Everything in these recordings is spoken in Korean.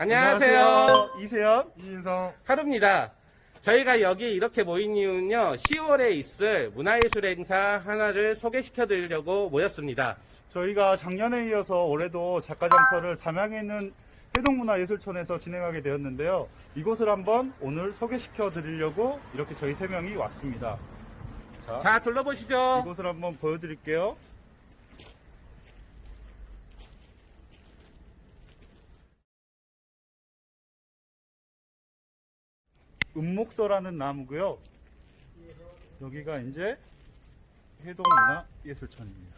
안녕하세요. 이세연. 이인성 하루입니다. 저희가 여기 이렇게 모인 이유는요, 10월에 있을 문화예술 행사 하나를 소개시켜 드리려고 모였습니다. 저희가 작년에 이어서 올해도 작가장터를 담양에 있는 해동문화예술촌에서 진행하게 되었는데요. 이곳을 한번 오늘 소개시켜 드리려고 이렇게 저희 세 명이 왔습니다. 자, 자, 둘러보시죠. 이곳을 한번 보여드릴게요. 은목서라는 나무고요. 여기가 이제 해동문화예술촌입니다.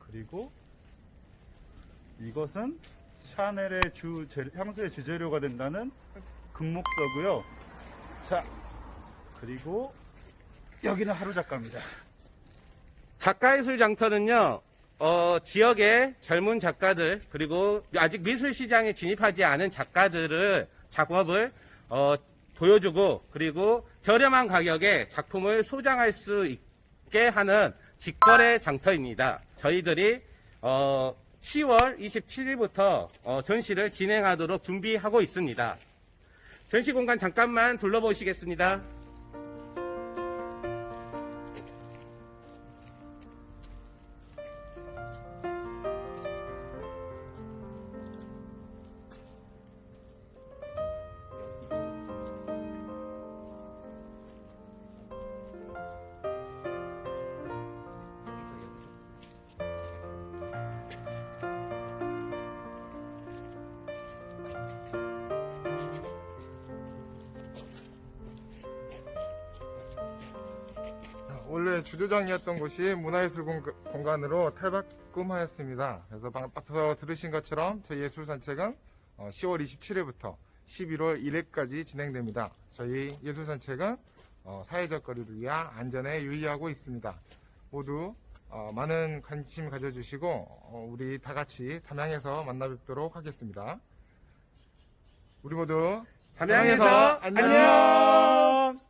그리고 이것은 샤넬의 주 재- 향수의 주재료가 된다는 금목서고요. 자, 그리고 여기는 하루 작가입니다. 작가예술 장터는요, 어, 지역의 젊은 작가들, 그리고 아직 미술 시장에 진입하지 않은 작가들을, 작업을, 어, 보여주고, 그리고 저렴한 가격에 작품을 소장할 수 있게 하는 직거래 장터입니다. 저희들이, 어, 10월 27일부터 어, 전시를 진행하도록 준비하고 있습니다. 전시 공간 잠깐만 둘러보시겠습니다. 원래 주조장이었던 곳이 문화예술 공- 공간으로 탈바꿈하였습니다. 그래서 방- 앞서 들으신 것처럼 저희 예술 산책은 10월 27일부터 11월 1일까지 진행됩니다. 저희 예술 산책은 어, 사회적 거리를 위한 안전에 유의하고 있습니다. 모두 어, 많은 관심 가져주시고 어, 우리 다 같이 담양에서 만나 뵙도록 하겠습니다. 우리 모두 담양에서 담양에서 안녕! 안녕!